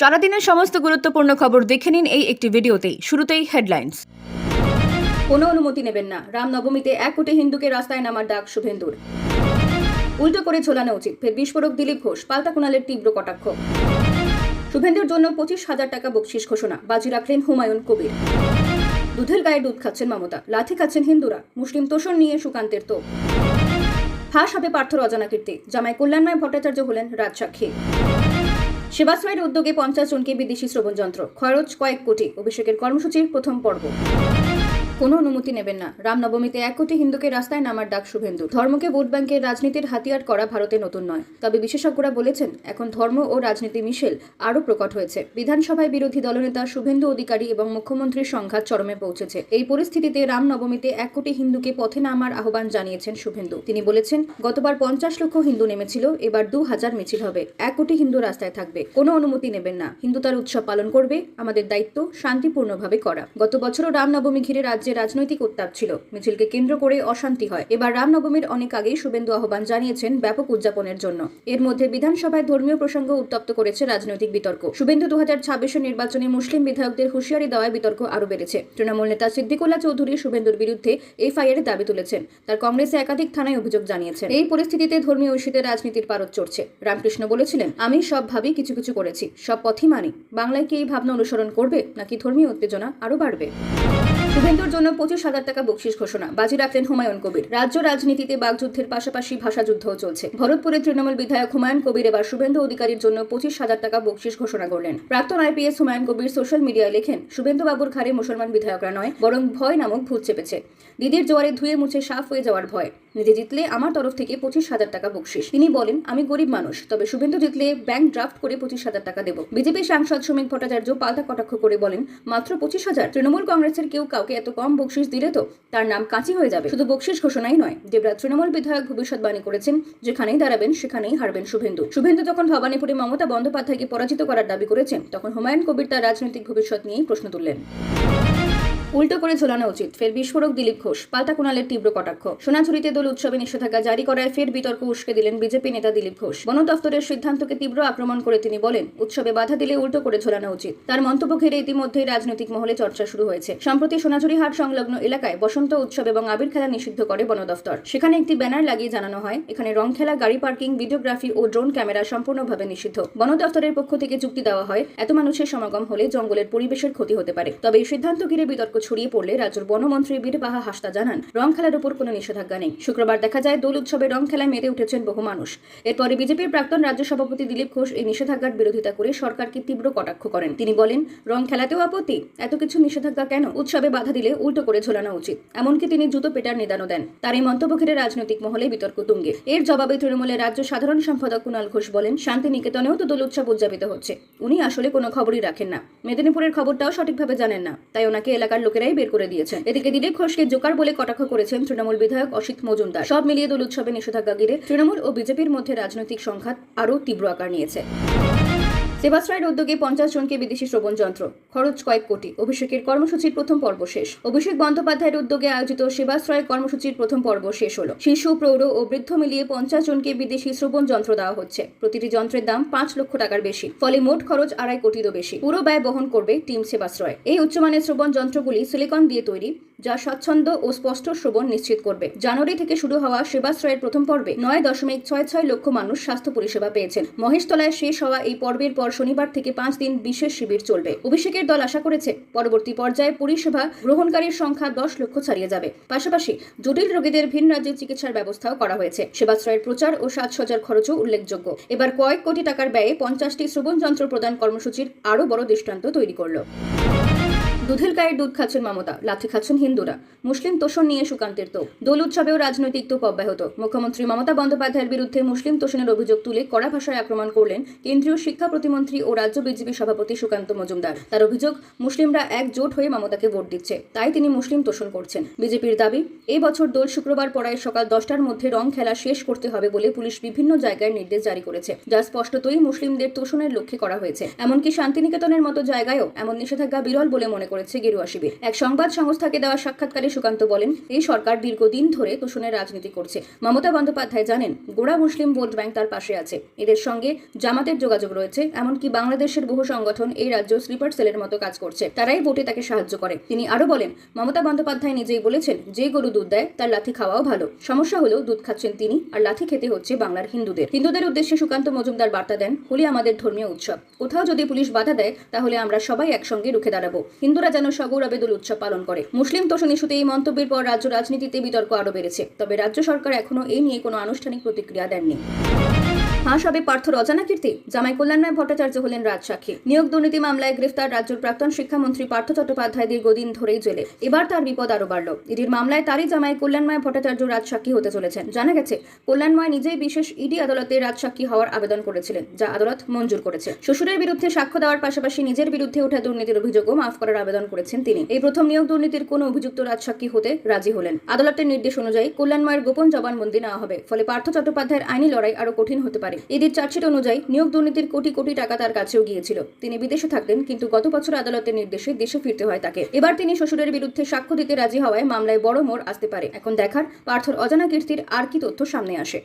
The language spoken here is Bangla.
সারাদিনের সমস্ত গুরুত্বপূর্ণ খবর দেখে নিন এই একটি ভিডিওতেই। শুরুতেই হেডলাইন্স কোনো অনুমতি নেবেন না। রামনবমীতে এক কোটি হিন্দুকে রাস্তায় নামার ডাক শুভেন্দুর। উল্টো করে ঝোলানো উচিত। ফের বিস্ফোরক দিলীপ ঘোষ, পাল্টা কুণালের তীব্র কটাক্ষ। শুভেন্দুর জন্য পঁচিশ হাজার টাকা বকশিস ঘোষণা। বাজি রাখলেন হুমায়ুন কবির। দুধের গায়ে দুধ খাচ্ছেন মমতা। লাথি খাচ্ছেন হিন্দুরা। মুসলিম তোষণ নিয়ে সুকান্তের তো ফাঁস হবে পার্থ রজনা কীর্তি। জামাই কল্যাণময় ভট্টাচার্য হলেন রাজসাক্ষী। সেবাশ্রয়ের উদ্যোগে পঞ্চাশ জনকে বিদেশি শ্রবণযন্ত্র খরচ কয়েক কোটি অভিষেকের কর্মসূচির প্রথম পর্ব। কোনো অনুমতি নেবেন না। রামনবমীতে এক কোটি হিন্দুকে রাস্তায় নামার ডাক শুভেন্দু ধর্মকে ভোট ব্যাংকের রাজনীতির হাতিয়ার করা ভারতে নতুন নয়। তবে বিশেষজ্ঞরা বলেছেন, এখন ধর্ম ও রাজনীতি মিশেল আরও প্রকট হয়েছে। বিধানসভায় বিরোধী দলনেতা শুভেন্দু অধিকারী এবং মুখ্যমন্ত্রীর সংঘাত চরমে পৌঁছেছে। এই পরিস্থিতিতে রামনবমীতে এক কোটি হিন্দুকে পথে নামার আহ্বান জানিয়েছেন শুভেন্দু। তিনি বলেছেন, গতবার পঞ্চাশ লক্ষ হিন্দু নেমেছিল, এবার দু হাজার মিছিল হবে। এক কোটি হিন্দু রাস্তায় থাকবে। কোনো অনুমতি নেবেন না। হিন্দু তার উৎসব পালন করবে। আমাদের দায়িত্ব শান্তিপূর্ণভাবে করা। গত বছরও রামনবমী ঘিরে রাজ্যে রাজনৈতিক উত্তাপ ছিল। মিছিলকে কেন্দ্র করে অশান্তি হয়। এবার রামনবমীর অনেক আগেই শুভেন্দু আহ্বান জানিয়েছেন ব্যাপক উদযাপনের জন্য। এর মধ্যে বিধানসভায় ধর্মীয় প্রসঙ্গ উত্তপ্ত করেছে রাজনৈতিক বিতর্ক। শুভেন্দু দু হাজার নির্বাচনে মুসলিম বিধায়কদের হুঁশিয়ারি দেওয়ায় বিতর্ক আরও বেড়েছে। তৃণমূল নেতা সিদ্দিকুল্লাহ চৌধুরী শুভেন্দুর বিরুদ্ধে এফআইআর দাবি তুলেছেন। তার কংগ্রেসে একাধিক থানায় অভিযোগ জানিয়েছেন। এই পরিস্থিতিতে ধর্মীয় ঐশীতে রাজনীতির পারদ চড়ছে। রামকৃষ্ণ বলেছিলেন, আমি সব ভাবি কিছু কিছু করেছি। সব পথই মানি। বাংলায় কি এই ভাবনা অনুসরণ করবে? নাকি ধর্মীয় উত্তেজনা আরও বাড়বে? শুভেন্দুর জন্য পঁচিশ হাজার টাকা বকশিস ঘোষণা। বাজি রাখলেন হুমায়ুন কবির। রাজ্য রাজনীতিতে বাগযুদ্ধের পাশাপাশি ভাষাযুদ্ধও চলছে। ভরতপুরের তৃণমূল বিধায়ক হুমায়ুন কবির এবার শুভেন্দু অধিকারীর জন্য পঁচিশ হাজার টাকা বকশিস ঘোষণা করলেন। প্রাক্তন আইপিএস হুমায়ুন কবির সোশ্যাল মিডিয়ায় লেখেন শুভেন্দু বাবুর ঘাড়ে মুসলমান বিধায়করা নয়, বরং ভয় নামক ভূত চেপেছে। দিদির জোয়ারে ধুয়ে মুছে সাফ হয়ে যাওয়ার ভয়। নিজে জিতলে আমার তরফ থেকে পঁচিশ হাজার টাকা বকশিস। তিনি বলেন, আমি গরিব মানুষ, তবে শুভেন্দু জিতলে ব্যাংক ড্রাফট করে পঁচিশ হাজার টাকা দেব। বিজেপি সাংসদ শ্রমিক ভট্টাচার্য পাল্টা কটাক্ষ করে বলেন, মাত্র পঁচিশ হাজার? তৃণমূল কংগ্রেসের কেউ কাউকে এত কম বকশিস দিলে তো তার নাম কাঁচি হয়ে যাবে। শুধু বকশিস ঘোষণাই নয়, দেবরাজ তৃণমূল বিধায়ক ভবিষ্যৎবাণী করেছেন, যেখানেই দাঁড়াবেন, সেখানেই হারবেন শুভেন্দু। শুভেন্দু যখন ভবানীপুরে মমতা বন্দ্যোপাধ্যায়কে পরাজিত করার দাবি করেছেন, তখন হুমায়ুন কবির তার রাজনৈতিক ভবিষ্যৎ নিয়েই প্রশ্ন তুললেন। উল্টো করে ঝোলানো উচিত। ফের বিস্ফোরক দিলীপ ঘোষ, পাল্টা কুণালের তীব্র কটাক্ষ। সোনাঝুরিতে দোল উৎসবে নিষেধাজ্ঞা জারি করায় ফের বিতর্ক উস্কে দিলেন বিজেপি নেতা দিলীপ ঘোষ। বন দফতরের সিদ্ধান্তকে তীব্র আক্রমণ করে তিনি বলেন, উৎসবে বাধা দিলে উল্টো করে ঝোলানো উচিত। তার মন্তব্য ঘিরে ইতিমধ্যেই রাজনৈতিক মহলে চর্চা শুরু হয়েছে। সম্প্রতি সোনাঝুরি হাট সংলগ্ন এলাকায় বসন্ত উৎসব এবং আবির খেলা নিষিদ্ধ করে বন দফতর। সেখানে একটি ব্যানার লাগিয়ে জানানো হয়, এখানে রং খেলা, গাড়ি পার্কিং, ভিডিওগ্রাফি ও ড্রোন ক্যামেরা সম্পূর্ণভাবে নিষিদ্ধ। বন দফতরের পক্ষ থেকে যুক্তি দেওয়া হয়, এত মানুষের সমাগম হলে জঙ্গলের পরিবেশের ক্ষতি হতে পারে। তবে এই সিদ্ধান্ত ঘিরে বিতর্ক ছড়িয়ে পড়লে রাজ্য রাজ্যের বনমন্ত্রী বীরবাহা হাসদা জানান রং খেলার উপর কোনো নিষেধাজ্ঞা নেই। শুক্রবার দেখা যায়, দোল উৎসবে রং খেলায় মেতে উঠেছেন বহু মানুষ। এরপরে বিজেপির প্রাক্তন রাজ্য সভাপতি দিলীপ ঘোষ এই নিষেধাজ্ঞার বিরোধিতা করে সরকারকে তীব্র কটাক্ষ করেন। তিনি বলেন রং খেলাতেও আপত্তি, এত কিছু নিষেধাজ্ঞা কেন? উৎসবে বাধা দিলে উল্টো করে ঝোলানো উচিত। এমনকি তিনি জুতো পেটার নিদানও দেন। তার এই মন্তব্য ঘিরে রাজনৈতিক মহলে বিতর্ক তুঙ্গে। এর জবাবে তৃণমূলের রাজ্য সাধারণ সম্পাদক কুণাল ঘোষ বলেন, শান্তিনিকেতনেও তো দোল উৎসব উদযাপিত হচ্ছে। উনি আসলে কোনো খবরই রাখেন না। মেদিনীপুরের খবরটাও সঠিকভাবে জানেন না। তাই ওনাকে এলাকার লোকেরাই বের করে দিয়েছেন। এদিকে দিলীপ ঘোষকে জোকার বলে কটাক্ষ করেছেন তৃণমূল বিধায়ক অসিত মজুমদার। সব মিলিয়ে দোল উৎসবে নিষেধাজ্ঞা ঘিরে তৃণমূল ও বিজেপির মধ্যে রাজনৈতিক সংঘাত আরও তীব্র আকার নিয়েছে। সেবাশ্রয়ের উদ্যোগে পঞ্চাশ জনকে বিদেশি শ্রবণ যন্ত্র, খরচ কয়েক কোটি, অভিষেকের কর্মসূচির প্রথম পর্ব শেষ। অভিষেক বন্দ্যোপাধ্যায়ের উদ্যোগে আয়োজিত সেবাশ্রয় কর্মসূচির প্রথম পর্ব শেষ হলো। শিশু প্রৌঢ় ও বৃদ্ধ মিলিয়ে পঞ্চাশ জনকে বিদেশি শ্রবণ যন্ত্র দেওয়া হচ্ছে। প্রতিটি যন্ত্রের দাম পাঁচ লক্ষ টাকার বেশি, ফলে মোট খরচ আড়াই কোটিরও বেশি। পুরো ব্যয় বহন করবে টিম সেবাশ্রয়। এই উচ্চমানের শ্রবণ যন্ত্রগুলি সিলিকন দিয়ে তৈরি যা স্বচ্ছন্দ ও স্পষ্ট শ্রবণ নিশ্চিত করবে। জানুয়ারি থেকে শুরু হওয়া সেবাশ্রয়ের প্রথম পর্বে নয় দশমিক ছয় ছয় লক্ষ মানুষ স্বাস্থ্য পরিষেবা পেয়েছেন। মহেশতলায় শেষ হওয়া এই পর্বের পর শনিবার থেকে পাঁচ দিন বিশেষ শিবির চলবে। অভিষেকের দল আশা করেছে, পরবর্তী পর্যায়ে পরিষেবা গ্রহণকারীর সংখ্যা দশ লক্ষ ছাড়িয়ে যাবে। পাশাপাশি জটিল রোগীদের ভিন রাজ্যে চিকিৎসার ব্যবস্থাও করা হয়েছে। সেবাশ্রয়ের প্রচার ও সাজসজ্জার খরচও উল্লেখযোগ্য। এবার কয়েক কোটি টাকার ব্যয়ে পঞ্চাশটি শ্রবণ যন্ত্র প্রদান কর্মসূচির আরও বড় দৃষ্টান্ত তৈরি করল। দুধের গায়ে দুধ খাচ্ছেন মমতা, লাথি খাচ্ছেন হিন্দুরা। মুসলিম তোষণ নিয়ে সুকান্তের তোপ। দোল উৎসবেও রাজনৈতিক তোপ অব্যাহত। মুখ্যমন্ত্রী মমতা বন্দ্যোপাধ্যায়ের বিরুদ্ধে মুসলিম তোষণের অভিযোগ তুলে কড়া ভাষায় আক্রমণ করলেন কেন্দ্রীয় শিক্ষা প্রতিমন্ত্রী ও রাজ্য বিজেপি সভাপতি সুকান্ত মজুমদার। তার অভিযোগ, মুসলিমরা একজোট হয়ে মমতাকে ভোট দিচ্ছে। তাই তিনি মুসলিম তোষণ করছেন। বিজেপির দাবি এই বছর দোল শুক্রবার পড়ায় সকাল দশটার মধ্যে রং খেলা শেষ করতে হবে বলে পুলিশ বিভিন্ন জায়গায় নির্দেশ জারি করেছে, যা স্পষ্টতই মুসলিমদের তোষণের লক্ষ্যে করা হয়েছে। এমনকি শান্তিনিকেতনের মতো জায়গায়ও এমন নিষেধাজ্ঞা বিরল বলে মনে করে করেছে গেরুয়া শিবির। এক সংবাদ সংস্থাকে দেওয়া সাক্ষাৎকারে সুকান্ত বলেন এই সরকার দীর্ঘদিন ধরে তোষণের রাজনীতি করছে। মমতা বন্দ্যোপাধ্যায় জানেন, গোড়া মুসলিম ভোট ব্যাংক তার পাশে আছে। এদের সঙ্গে জামাতের যোগাযোগ রয়েছে, এমনকি বাংলাদেশের বহু সংগঠন এই রাজ্য স্লিপার সেলের মতো কাজ করছে। তারাই ভোটে তাকে সাহায্য করে। তিনি আরও বলেন, মমতা বন্দ্যোপাধ্যায় নিজেই বলেছেন, যে গরু দুধ দেয়, তার লাথি খাওয়াও ভালো। সমস্যা হলো, দুধ খাচ্ছেন তিনি, আর লাথি খেতে হচ্ছে বাংলার হিন্দুদের। হিন্দুদের উদ্দেশ্যে সুকান্ত মজুমদার বার্তা দেন, হোলি আমাদের ধর্মীয় উৎসব। কোথাও যদি পুলিশ বাধা দেয়, তাহলে আমরা সবাই একসঙ্গে রুখে দাঁড়াবো। হিন্দুরা যেন সগৌরবে দোল উৎসব পালন করে। মুসলিম তোষণ ইস্যুতে এই মন্তব্যের পর রাজ্য রাজনীতিতে বিতর্ক আরও বেড়েছে। তবে রাজ্য সরকার এখনও এই নিয়ে কোনো আনুষ্ঠানিক প্রতিক্রিয়া দেননি। ফাঁস হবে পার্থর অজানা কীর্তি, জামাই কল্যাণময় ভট্টাচার্য হলেন রাজসাক্ষী। নিয়োগ দুর্নীতি মামলায় গ্রেফতার রাজ্যের প্রাক্তন শিক্ষামন্ত্রী পার্থ চট্টোপাধ্যায় দীর্ঘদিন ধরেই জেলে। এবার তার বিপদ আরও বাড়ল। ইডির মামলায় তারই জামাই কল্যাণময় ভট্টাচার্য রাজসাক্ষী হতে চলেছেন। জানা গেছে কল্যাণময় নিজেই বিশেষ ইডি আদালতে রাজসাক্ষী হওয়ার আবেদন করেছিলেন, যা আদালত মঞ্জুর করেছে। শ্বশুরের বিরুদ্ধে সাক্ষ্য দেওয়ার পাশাপাশি নিজের বিরুদ্ধে ওঠা দুর্নীতির অভিযোগও মাফ করার আবেদন করেছেন তিনি। এই প্রথম নিয়োগ দুর্নীতির কোনো অভিযুক্ত রাজসাক্ষী হতে রাজি হলেন। আদালতের নির্দেশ অনুযায়ী কল্যাণময়ের গোপন জবানবন্দি নেওয়া হবে। ফলে পার্থ চট্টোপাধ্যায়ের আইনি লড়াই আরও কঠিন হতে পারে। ইডির চার্জশিট অনুযায়ী নিয়োগ দুর্নীতির কোটি কোটি টাকা তার কাছেও গিয়েছিল। তিনি বিদেশে থাকতেন, কিন্তু গত বছর আদালতের নির্দেশে দেশে ফিরতে হয় তাকে। এবার তিনি শ্বশুরের বিরুদ্ধে সাক্ষ্য দিতে রাজি হওয়ায় মামলায় বড় মোড় আসতে পারে। এখন দেখার পার্থর অজানা কীর্তির আর কি তথ্য সামনে আসে।